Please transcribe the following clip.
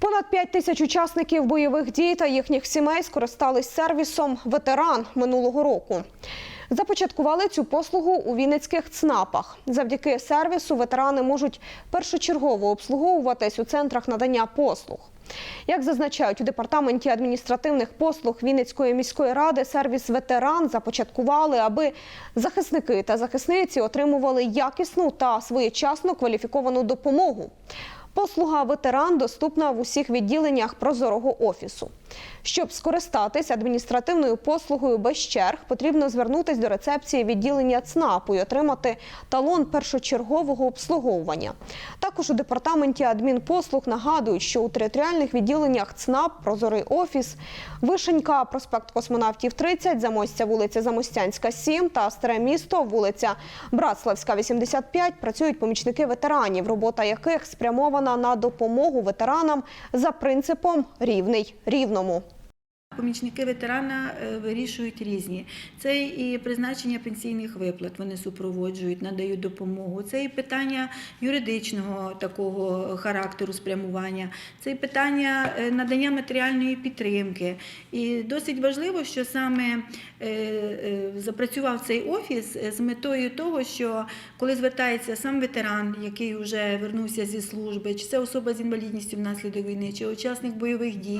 Понад 5 тисяч учасників бойових дій та їхніх сімей скористались сервісом ветеран минулого року. Започаткували цю послугу у Вінницьких ЦНАПах. Завдяки сервісу ветерани можуть першочергово обслуговуватись у центрах надання послуг. Як зазначають у департаменті адміністративних послуг Вінницької міської ради, сервіс ветеран започаткували, аби захисники та захисниці отримували якісну та своєчасну кваліфіковану допомогу. Послуга ветеран доступна в усіх відділеннях прозорого офісу. Щоб скористатись адміністративною послугою без черг, потрібно звернутись до рецепції відділення ЦНАПу і отримати талон першочергового обслуговування. Також у департаменті адмінпослуг нагадують, що у територіальних відділеннях ЦНАП, прозорий офіс, Вишенька, проспект Космонавтів 30, Замостя, вулиця Замостянська 7 та Старе місто, вулиця Братславська 85 працюють помічники ветеранів, робота яких спрямована на допомогу ветеранам за принципом рівний рівному. Помічники ветерана е, вирішують різні. Це і призначення пенсійних виплат, вони супроводжують, надають допомогу. Це і питання юридичного такого характеру спрямування, це і питання е, надання матеріальної підтримки. І досить важливо, що саме е, запрацював цей офіс з метою того, що коли звертається сам ветеран, який вже вернувся зі служби, чи це особа з інвалідністю внаслідок війни, чи учасник бойових дій.